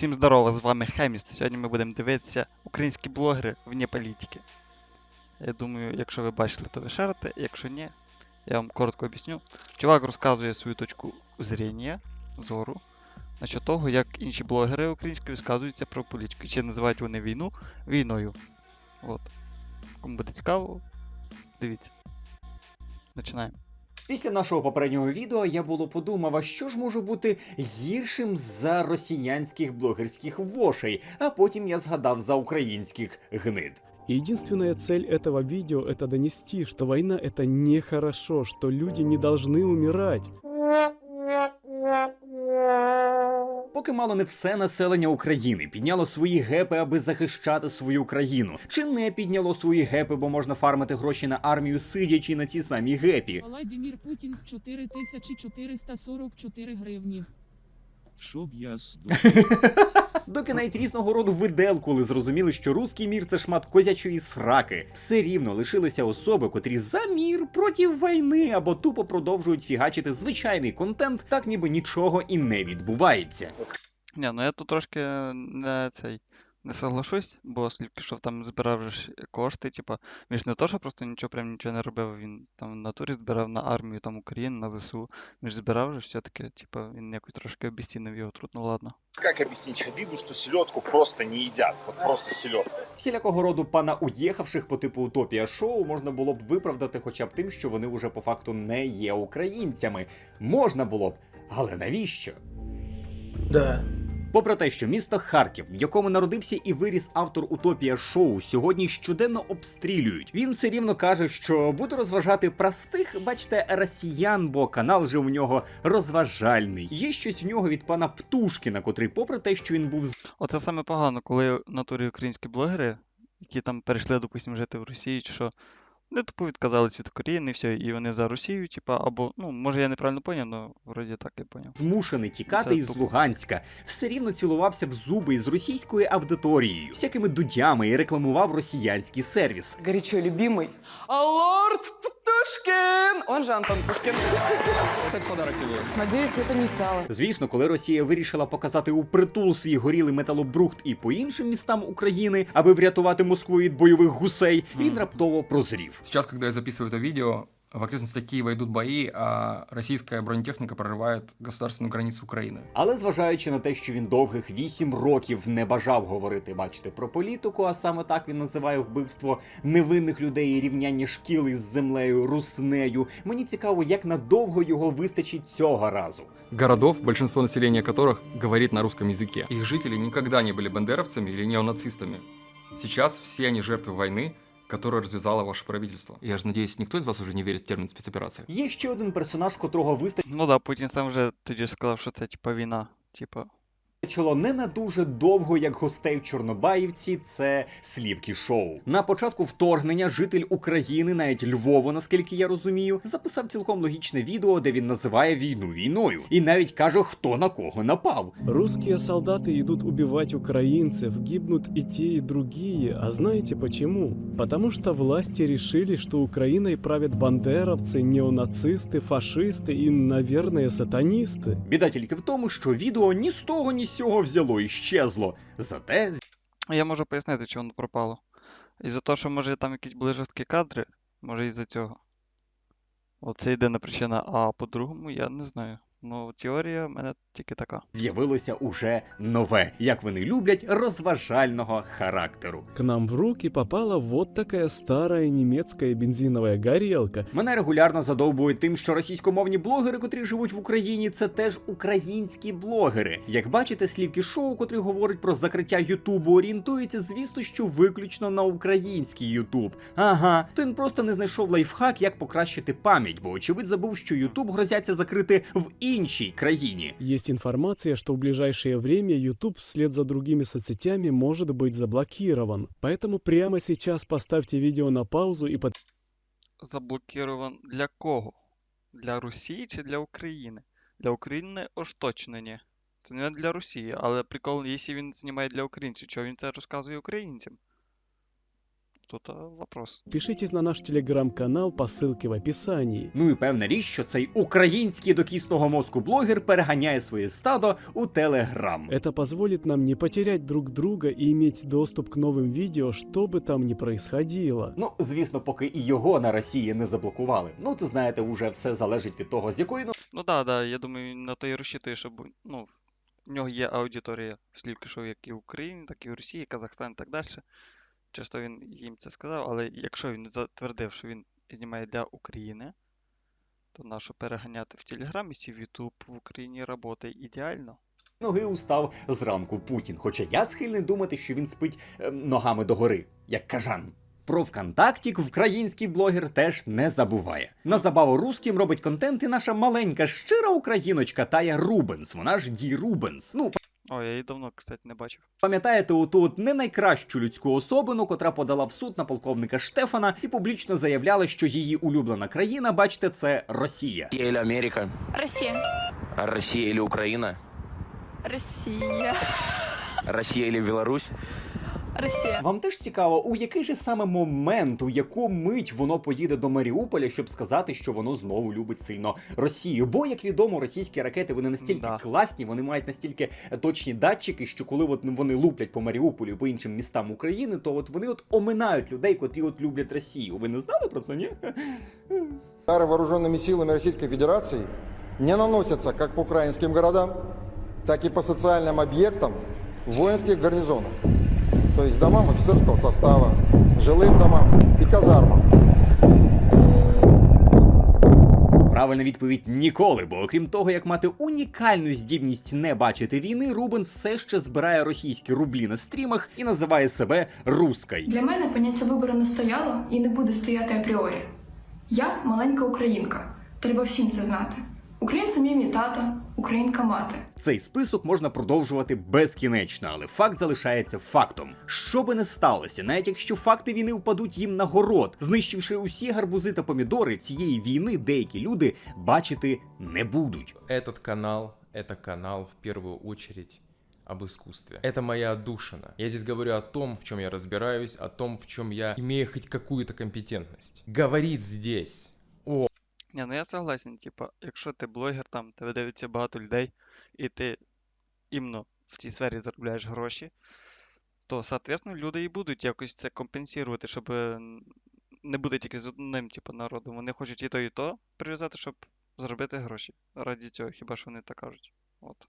Усім здорово, з вами Хеміст. Сьогодні ми будемо дивитися українські блогери вне політики. Я думаю, якщо ви бачили, то ви шарите, якщо ні, я вам коротко об'ясню. Чувак розказує свою точку зрення, зору, насчет того, як інші блогери українські висказуються про політику. Чи називають вони війну війною. От. Кому буде цікаво, дивіться. Починаємо. Після нашого попереднього відео я було подумав, а що ж може бути гіршим за росіянських блогерських вошей, а потім я згадав за українських гнид. Единственная цель этого видео это донести, что война это нехорошо, что люди не должны умирать. Поки мало не все населення України підняло свої гепи, аби захищати свою країну, чи не підняло свої гепи, бо можна фармити гроші на армію, сидячи на ці самі гепі. Владимир Путін 4444 гривні. Щоб я здох. Доки навіть різного роду виделкули зрозуміли, що руський мір це шмат козячої сраки. Все рівно лишилися особи, котрі за мір проти війни або тупо продовжують фігачити звичайний контент, так ніби нічого і не відбувається. Ні, ну я тут трошки не цей не соглашусь, бо слівки, що там збирав же ж кошти, типа, він ж не то, що просто нічого прям нічого не робив, він там в натурі збирав на армію там України, на ЗСУ. Він ж збирав же все-таки, типа, він якось трошки обіцінив його труд, ну ладно. Как объяснить Хабибу, что селедку просто не едят? Вот просто селедку. Всілякого роду пана уїхавших по типу утопія шоу можна було б виправдати хоча б тим, що вони уже по факту не є українцями. Можна було б, але навіщо? Да. Попри те, що місто Харків, в якому народився і виріс автор Утопія шоу, сьогодні щоденно обстрілюють. Він все рівно каже, що буде розважати простих, бачите, росіян, бо канал же у нього розважальний. Є щось в нього від пана Птушкіна, котрий, попри те, що він був Оце саме погано, коли натурі українські блогери, які там перейшли, допустим, жити в Росії чи що, вони типу, відказались від України і все, і вони за Росію, типа, або, ну, може я неправильно поняв, але вроді так я поняв. змушений тікати Це із тупо. Луганська, все рівно цілувався в зуби із російською аудиторією, всякими дудями і рекламував росіянський сервіс. Горячо любимый Лорд Птушкин! Он же Антон Птушкин. Как подарок тебе? Надеюсь, это не сало. Звісно, коли Росія вирішила показати у притул свій горілий металобрухт і по іншим містам України, аби врятувати Москву від бойових гусей, він Мгм. раптово прозрів. Сейчас, когда я записываю это видео, в окрестностях Киева идут бои, а российская бронетехника прорывает государственную границу Украины. Але зважаючи на те, що він довгих вісім років не бажав говорити, бачите, про політику, а саме так він називає вбивство невинних людей і рівняння шкіл із землею, руснею. Мені цікаво, як надовго його вистачить цього разу. Городов, большинство населения которых говорит на русском языке. Их жители никогда не были бандеровцами или неонацистами. Сейчас все они жертвы войны, которую развязало ваше правительство. Я же надеюсь, никто из вас уже не верит в термин спецоперация. Є ще один персонаж, котрого вистачить. Ну да, Путін сам вже тоді ж сказав, що це типа війна. Типа, не на дуже довго, як гостей в Чорнобаївці, це слівки шоу. На початку вторгнення житель України, навіть Львову, наскільки я розумію, записав цілком логічне відео, де він називає війну війною, і навіть каже, хто на кого напав. Русские солдаты идут убивать украинцев, гибнут и те, и другие. А знаете почему? Потому что власти решили, что Украиной правят бандеровцы, неонацисты, фашисты и, наверное, сатанисты. Біда тільки в тому, що відео ні з того, ні сього взяло і щезло. Зате я можу пояснити, чому воно пропало. Із-за того, що може там якісь були жорсткі кадри, може із-за цього. Оце єдина причина, а по-другому я не знаю. Ну, теорія мене тільки така. з'явилося уже нове, як вони люблять, розважального характеру. К нам в руки попала вот такая старая немецкая бензиновая горелка. Мене регулярно задовбує тим, що російськомовні блогери, котрі живуть в Україні, це теж українські блогери. Як бачите, слівки шоу, котрі говорять про закриття Ютубу, орієнтуються, звісно, що виключно на український Ютуб. Ага, то він просто не знайшов лайфхак, як покращити пам'ять, бо очевидь забув, що Ютуб грозяться закрити в іншій країні. Есть информация, что в ближайшее время YouTube вслед за другими соцсетями может быть заблокирован. Поэтому прямо сейчас поставьте видео на паузу и под... Заблокирован для кого? Для Росії чи для України? Для України аж точно ні. Це не для Росії, але прикол, якщо він знімає для українців, чого він це розказує українцям? тут а, вопрос. Пишитесь на наш телеграм-канал по ссылке в описании. Ну і певна річ, що цей український до кісного мозку блогер переганяє своє стадо у телеграм. Это позволит нам не потерять друг друга и иметь доступ к новым видео, что бы там ни происходило. Ну, звісно, поки і його на Росії не заблокували. Ну, це знаєте, уже все залежить від того, з якої Ну да, да, я думаю, на то і розчитує, щоб ну, в нього є аудиторія слівки шоу як і в Україні, так і в Росії, Казахстані і так далі. Часто він їм це сказав, але якщо він затвердив, що він знімає для України, то нащо переганяти в Телеграм і сів Ютуб в Україні працює ідеально. ноги устав зранку Путін. Хоча я схильний думати, що він спить е, ногами догори, як кажан. Про ВКонтактік український блогер теж не забуває. На забаву русським робить контент і наша маленька щира україночка Тая Рубенс. Вона ж Ді Рубенс. Ну, О, я її давно, кстати, не бачив. пам'ятаєте оту от не найкращу людську особину, котра подала в суд на полковника Штефана і публічно заявляла, що її улюблена країна, бачите, це Росія. Росія или Америка? Россия. А Россия или Украина? Россия. Россия или Беларусь? Россия. Вам теж цікаво, у який же саме момент, у яку мить воно поїде до Маріуполя, щоб сказати, що воно знову любить сильно Росію. Бо, як відомо, російські ракети вони настільки Да. класні, вони мають настільки точні датчики, що коли от вони луплять по Маріуполю і по іншим містам України, то от вони от оминають людей, котрі от люблять Росію. Ви не знали про це? Ні? Удары вооруженными силами Российской Федерации не наносятся как по украинским городам, так и по социальным объектам в воинских гарнизонах, то есть домам офицерского состава, жилым домам и казармам. Правильна відповідь ніколи, бо окрім того, як мати унікальну здібність не бачити війни, Рубен все ще збирає російські рублі на стрімах і називає себе Руской. Для мене поняття вибору не стояло і не буде стояти апріорі. Я маленька українка. Треба всім це знати. Українцем є мій тата, українка мати. Цей список можна продовжувати безкінечно, але факт залишається фактом. Що би не сталося, навіть якщо факти війни впадуть їм на город, знищивши усі гарбузи та помідори цієї війни, деякі люди бачити не будуть. Этот канал — это канал в первую очередь об искусстве. Это моя отдушина. Я здесь говорю о том, в чем я разбираюсь, о том, в чем я имею хоть какую-то компетентность. Говорит здесь о ні, ну я согласен, типа, якщо ти блогер, там тебе дивиться багато людей, і ти іменно в цій сфері заробляєш гроші, то, соответственно, люди і будуть якось це компенсувати, щоб не бути тільки з одним, типу, народом. Вони хочуть і то, і то прив'язати, щоб заробити гроші. Раді цього, хіба що вони так кажуть. От.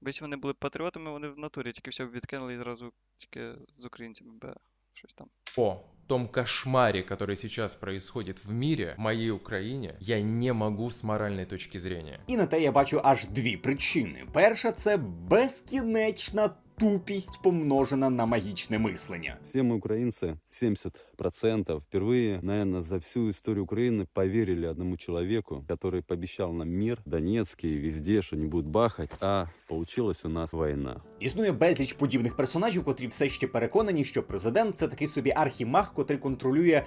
Бо вони були патріотами, вони в натурі тільки все відкинули і зразу тільки з українцями би щось там. О том кошмаре, который сейчас происходит в мире, в моей Украине, я не могу с моральной точки зрения. І на те я бачу аж дві причини. Перша це безкінечна тупість, помножена на магічне мислення. Все мы украинцы, 70%, впервые, наверное, за всю историю Украины поверили одному человеку, который пообещал нам мир, в Донецке и везде, что не будет бахать, а получилась у нас война. Існує безліч подібних персонажів, котрі все ще переконані, що президент це такий собі архімаг, котрий контролює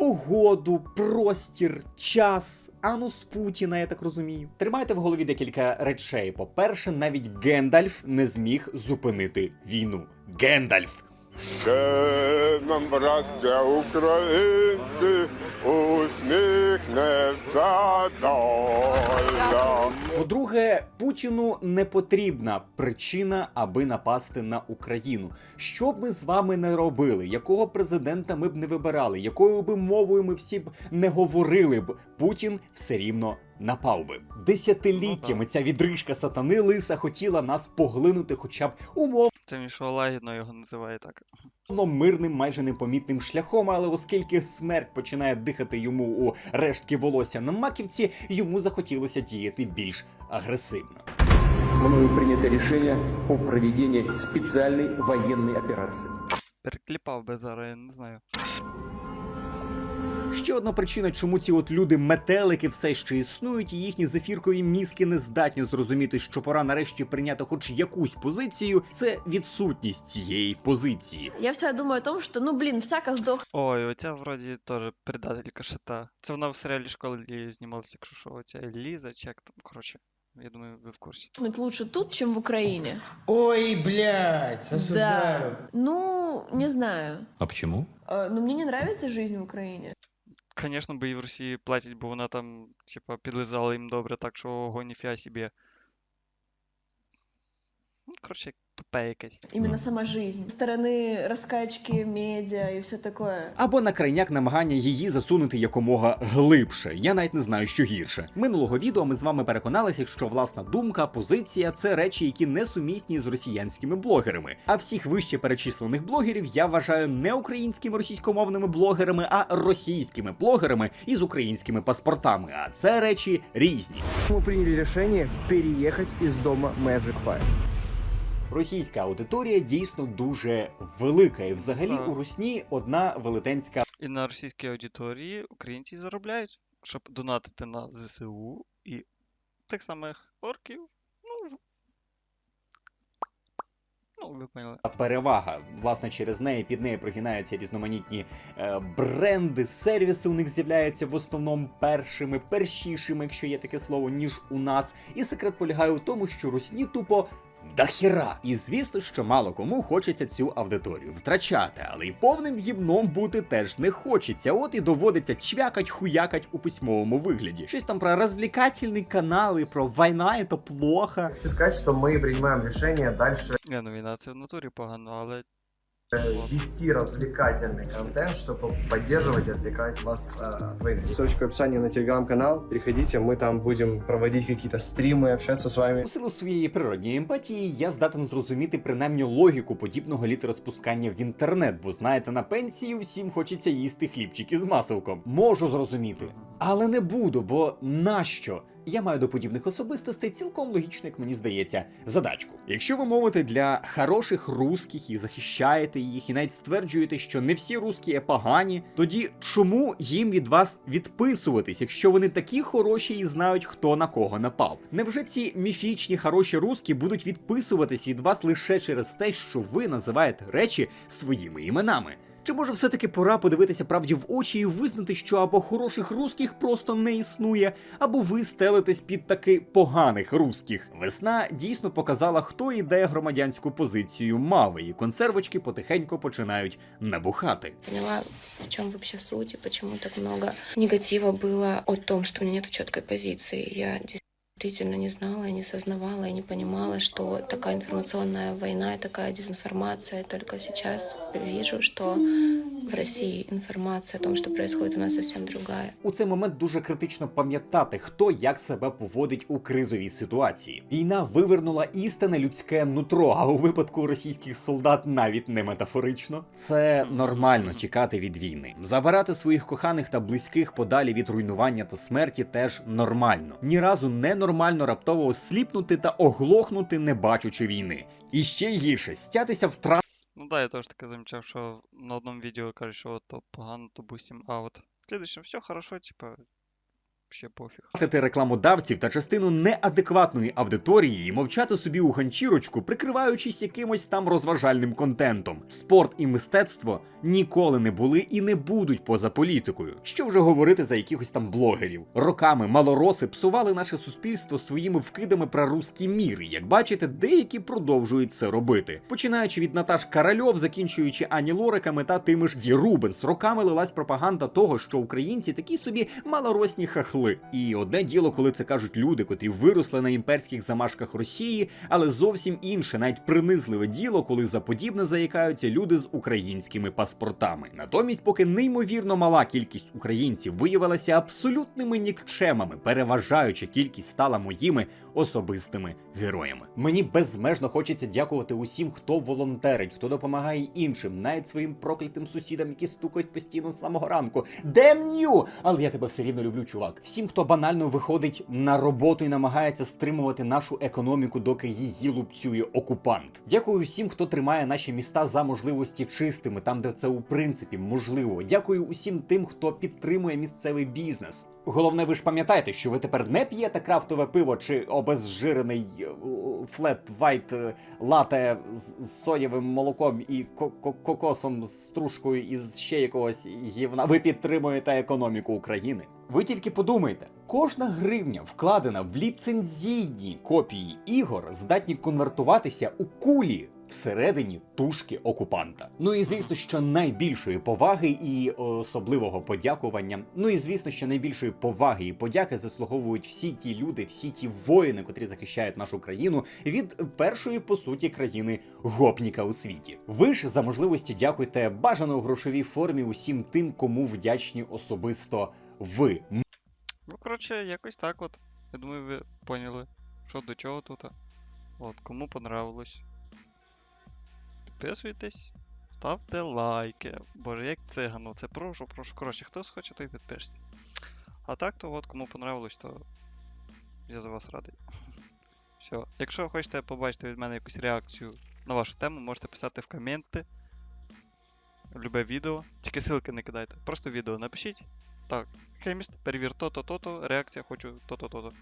погоду, простір, час. Анус Путіна, я так розумію. Тримайте в голові декілька речей. По-перше, навіть Гендальф не зміг зупинити війну. Гендальф. Ще нам, браття українці, усміхнеться доля. По-друге, Путіну не потрібна причина, аби напасти на Україну. Що б ми з вами не робили, якого президента ми б не вибирали, якою би мовою ми всі б не говорили б, Путін все рівно напав би. Десятиліттями ця відрижка сатани лиса хотіла нас поглинути, хоча б умовно Це Мішо лагідно його називає так. Воно мирним, майже непомітним шляхом. Але оскільки смерть починає дихати йому у рештки волосся на маківці, йому захотілося діяти більш агресивно. Мною принято решение о проведении специальной военной операции. Перекліпав би зараз, я не знаю. Ще одна причина, чому ці от люди метелики все ще існують, і їхні зефіркові мізки не здатні зрозуміти, що пора нарешті прийняти хоч якусь позицію, це відсутність цієї позиції. Я всегда думаю о том, что, ну блин, всяко сдох. Ой, оця вроді теж предателька шита. Це вона в серіалі школи знімалася, якщо що, оця Ліза, чи як там, коротше. Я думаю, ви в курсі. лучше тут, чем в Украине. Ой, блядь, Да. Ну, не знаю. А почему? Э, Но мне не нравится жизнь в Украине. Звісно, би і в Росії платять, бо вона там, типа, підлизала їм добре, так що ого, ніфіга собі. Коротше, тупе якесь. Именно сама жизнь. Со стороны раскачки, медиа и все такое. Або на крайняк намагання її засунути якомога глибше. Я навіть не знаю, що гірше. Минулого відео ми з вами переконалися, що власна думка, позиція це речі, які несумісні з росіянськими блогерами. А всіх вище перечислених блогерів я вважаю не українськими російськомовними блогерами, а російськими блогерами із українськими паспортами. А це речі різні. Мы приняли решение переехать из дома Magic Five. Російська аудиторія дійсно дуже велика, і взагалі Так. у Русні одна велетенська І на російській аудиторії українці заробляють, щоб донатити на ЗСУ і тих самих орків. Ну, в- ну ви поняли. перевага. Власне, через неї під нею прогинаються різноманітні е, бренди, сервіси у них з'являються в основному першими, першішими, якщо є таке слово, ніж у нас. І секрет полягає у тому, що русні тупо. Дахіра. І звісно, що мало кому хочеться цю аудиторію втрачати, але й повним гімном бути теж не хочеться. От і доводиться чвякать, хуякать у письмовому вигляді. Щось там про розвлікательні канали, про війна, це плохо. Хочу сказати, що ми приймаємо рішення далі. Не, ну війна це в натурі погано, але вести развлекательный контент, чтобы поддерживать и отвлекать вас э, от войны. Ссылочка в описании на телеграм-канал. Переходите, мы там будем проводить какие-то стримы, общаться с вами. У силу своєї природньої емпатії я здатен зрозуміти принаймні логіку подібного літероспускання в інтернет, бо знаєте, на пенсії усім хочеться їсти хлібчики з маселком. Можу зрозуміти, але не буду, бо нащо? Я маю до подібних особистостей цілком логічно, як мені здається, задачку. Якщо ви мовите для хороших русських і захищаєте їх, і навіть стверджуєте, що не всі русські є погані, тоді чому їм від вас відписуватись, якщо вони такі хороші і знають, хто на кого напав? Невже ці міфічні хороші русські будуть відписуватись від вас лише через те, що ви називаєте речі своїми іменами? Чи може все-таки пора подивитися правді в очі і визнати, що або хороших русських просто не існує, або ви стелитесь під таки поганих русських? Весна дійсно показала, хто іде громадянську позицію мави, і консервочки потихеньку починають набухати. поняла, в чем вообще суть и почему так много негатива было о том, что у меня нет четкой позиции. Я действительно не знала, и не сознавала и не понимала, что такая информационная война и такая дезинформация. Только сейчас вижу, что в России информация о том, что происходит у нас совсем другая. У цей момент дуже критично пам'ятати, хто як себе поводить у кризовій ситуації. Війна вивернула істинне людське нутро, а у випадку російських солдат навіть не метафорично. Це нормально тікати від війни. Забирати своїх коханих та близьких подалі від руйнування та смерті теж нормально. Ні разу не нормально раптово осліпнути та оглохнути, не бачучи війни. І ще гірше стятися втрат. Ну да, я теж таке замічав, що на одному відео кажуть, що то погано, то бусім, а от в слідущем все хорошо, типа, ще пофіг. Тратити рекламодавців та частину неадекватної аудиторії і мовчати собі у ганчірочку, прикриваючись якимось там розважальним контентом. Спорт і мистецтво ніколи не були і не будуть поза політикою. Що вже говорити за якихось там блогерів? Роками малороси псували наше суспільство своїми вкидами про руський мір. Як бачите, деякі продовжують це робити. Починаючи від Наташ Каральов, закінчуючи Ані Лориками та тими ж Ді Рубенс, роками лилась пропаганда того, що українці такі собі малоросні хахли. І одне діло, коли це кажуть люди, котрі виросли на імперських замашках Росії, але зовсім інше, навіть принизливе діло, коли за подібне заїкаються люди з українськими паспортами. Натомість, поки неймовірно мала кількість українців виявилася абсолютними нікчемами, переважаюча кількість стала моїми особистими героями. Мені безмежно хочеться дякувати усім, хто волонтерить, хто допомагає іншим, навіть своїм проклятим сусідам, які стукають постійно з самого ранку. Демню! Але я тебе все рівно люблю, чувак. Всім, хто банально виходить на роботу і намагається стримувати нашу економіку, доки її лупцює окупант. Дякую всім, хто тримає наші міста за можливості чистими, там де це у принципі можливо. Дякую усім тим, хто підтримує місцевий бізнес. Головне, ви ж пам'ятаєте, що ви тепер не п'єте крафтове пиво чи обезжирений е, флет вайт е, лате з соєвим молоком і ко- ко- кокосом з стружкою із ще якогось гівна. Ви підтримуєте економіку України. Ви тільки подумайте, кожна гривня, вкладена в ліцензійні копії ігор, здатні конвертуватися у кулі всередині тушки окупанта. Ну і звісно, що найбільшої поваги і особливого подякування. Ну і звісно, що найбільшої поваги і подяки заслуговують всі ті люди, всі ті воїни, котрі захищають нашу країну від першої по суті країни гопніка у світі. Ви ж за можливості дякуйте бажано у грошовій формі усім тим, кому вдячні особисто ви. Ну, коротше, якось так от. Я думаю, ви поняли, що до чого тут. От, кому понравилось. Підписуйтесь, ставте лайки. Боже, як цигану, це прошу, прошу. Коротше, хто схоче, той підпишеться. А так, то от, кому понравилось, то я за вас радий. Все. Якщо хочете побачити від мене якусь реакцію на вашу тему, можете писати в коменти. Любе відео. Тільки ссылки не кидайте. Просто відео напишіть. Так, хеміст, перевір то-то, то-то, реакція хочу то-то, то-то.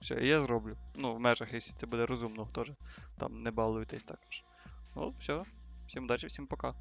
Все, я зроблю. Ну, в межах, якщо це буде розумно, теж. Там не балуйтесь також. Ну, все. Всім удачі, всім пока.